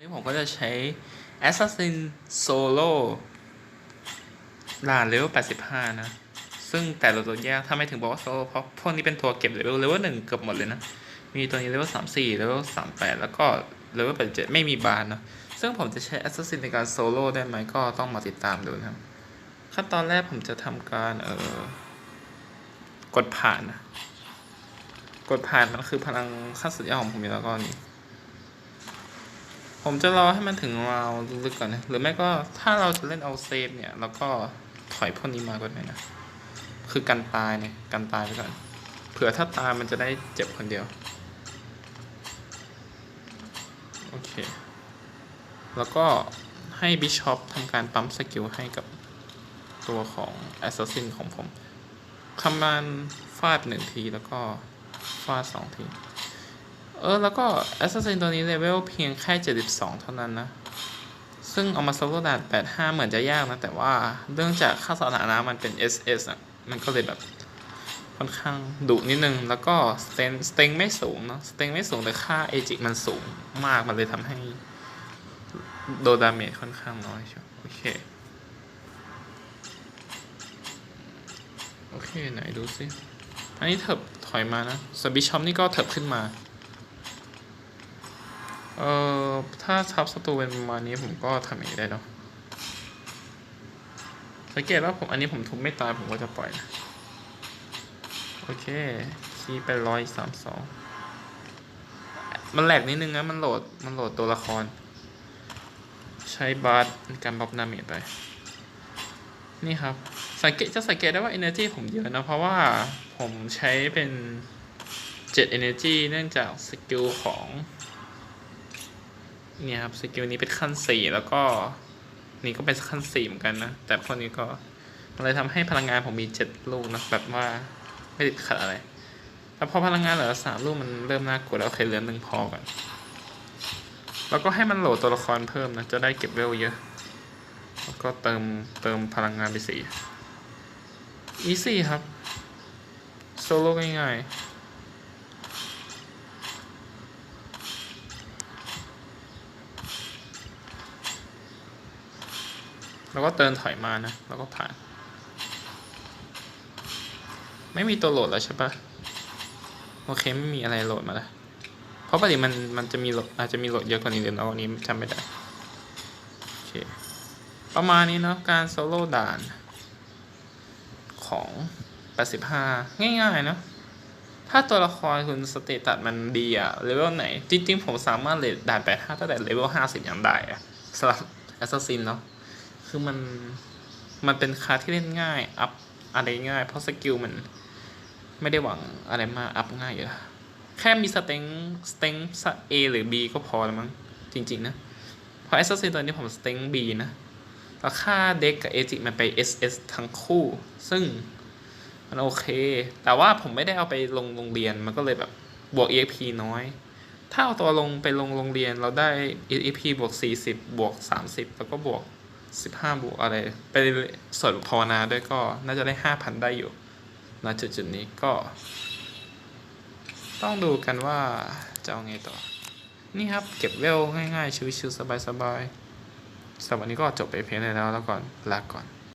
นี่ผมก็จะใช้ Assassin Solo ด่านเลเวล85 นะ ซึ่งแต่ละตัวแยกถ้าไม่ถึงบอกว่าโซโลเพราะพวกนี้เป็นตัวเก็บเลเวลเลเวลหนึ่งเกือบหมดเลยนะ มีตัวนี้เลเวล34เลเวล38แล้วก็เลเวล87ไม่มีบานนะ ซึ่งผมจะใช้ Assassin ในการโซโล่ได้ไหมก็ต้องมาติดตามดูนะครับ ขั้นตอนแรกผมจะทำการเอ่อกดผ่านนะ กดผ่านมันคือพลังขั้นสุดยอดของผมอยู่แล้วก็นี่ ผมจะรอให้มันถึงราวลึกๆก่อนนะ หรือไม่ก็ถ้าเราจะเล่นเอาเซฟเนี่ยแล้วก็ถอยพวกนี้มาก่อนเลยนะ คือกันตายเนี่ยกันตายไปก่อน เผื่อถ้าตายมันจะได้เจ็บคนเดียว โอเค แล้วก็ให้บิชอปทำการปั๊มสกิลให้กับตัวของแอสซัสซินของผมคำมานฟาดหนึ่งทีแล้วก็ฟาดสองที เออ แล้วก็ Assassin ตัวนี้เลเวลเพียงแค่ 72 เท่านั้นนะ ซึ่งเอามาโซโลดาน85 เหมือนจะยากนะ แต่ว่าเนื่องจากค่าสถานะมันเป็น SS อะ มันก็เลยแบบค่อนข้างดุนิดนึง แล้วก็สเตนสเต็งไม่สูงเนอะสเต็งไม่สูงแต่ค่าเอจิมันสูงมากมันเลยทำให้โดดาเมจค่อนข้างน้อยใช่โอเค โอเค ไหนดูสิ อันนี้เถิบถอยมานะสบิชอมนี่ก็เถิบขึ้นมา เอ่อ ถ้าทับศัตรูเป็นประมาณนี้ผมก็ทำอย่างนี้ได้เนาะสังเกตว่าผมอันนี้ผมทุบไม่ตายผมก็จะปล่อยนะ โอเค คีย์ไปร้อยสามสองมันแหลกนิดนึงนะ มันโหลด มันโหลดตัวละคร ใช้บาร์ในการบล็อกนาเมจไป นี่ครับ สังเกตจะสังเกตได้ว่า energy ผมเยอะนะ เพราะว่าผมใช้เป็น7 energy เนื่องจากสกิลของ เนี่ยครับสกิลนี้เป็นขั้น4แล้วก็นี่ก็เป็นขั้น4เหมือนกันนะ แต่พวกนี้ก็มันเลยทำให้พลังงานผมมี7ลูกนะแบบว่าไม่ติดขัดอะไรแต่พอพลังงานเหลือ3ลูกมันเริ่มน่ากลัวแล้วโอเคเหลือหนึ่งพอก่อนแล้วก็ให้มันโหลดตัวละครเพิ่มนะ จะได้เก็บเวลเยอะ แล้วก็เติมเติมพลังงานไปสี่อีซี่ครับ โซโล่ง่ายๆ แล้วก็เติมถอยมานะ แล้วก็ผ่าน ไม่มีตัวโหลดแล้วใช่ปะโอเคไม่มีอะไรโหลดมาแล้วเพราะปกติมันมันจะมีโหลดอาจจะมีโหลดเยอะกว่านี้เดี๋ยวเอาอันนี้จำไม่ได้โอเคประมาณนี้เนาะการโซโล่ด่าน ของ 85 ง่ายๆเนาะถ้าตัวละครคุณสเตตัสมันดีอะเลเวลไหน จริงๆ ผมสามารถเลดด่าน85ตั้งแต่เลเวล50ยังได้อะสำหรับแอสซัสซินเนาะ คือมันมันเป็นคลาสที่เล่นง่าย อัพอะไรง่าย เพราะสกิลมันไม่ได้หวังอะไรมาอัพง่ายอยู่แล้วแค่มีสเต็งสเต็งเอหรือ B ก็พอแล้วมั้ง จริง ๆ นะ เพราะแอสซัสซินตัวนี้ผมสเต็ง B นะแล้วค่าเด็กกับเอจิมันไป SS ทั้งคู่ ซึ่งมันโอเค แต่ว่าผมไม่ได้เอาไปลงโรงเรียน มันก็เลยแบบบวก EXP น้อย ถ้าเอาตัวลงไปลงโรงเรียนเราได้ EXP บวก 40 บวก 30 แล้วก็บวก 15บวกอะไร ไปสวดภาวนาด้วยก็น่าจะได้5,000ได้อยู่ณจุดจุดนี้ก็ ต้องดูกันว่าจะเอาไงต่อ นี่ครับเก็บเวลง่ายๆ ชิวๆสบายๆสำหรับวันนี้ก็จบไปเพียงเท่านี้แล้วแล้วก่อนลาก่อน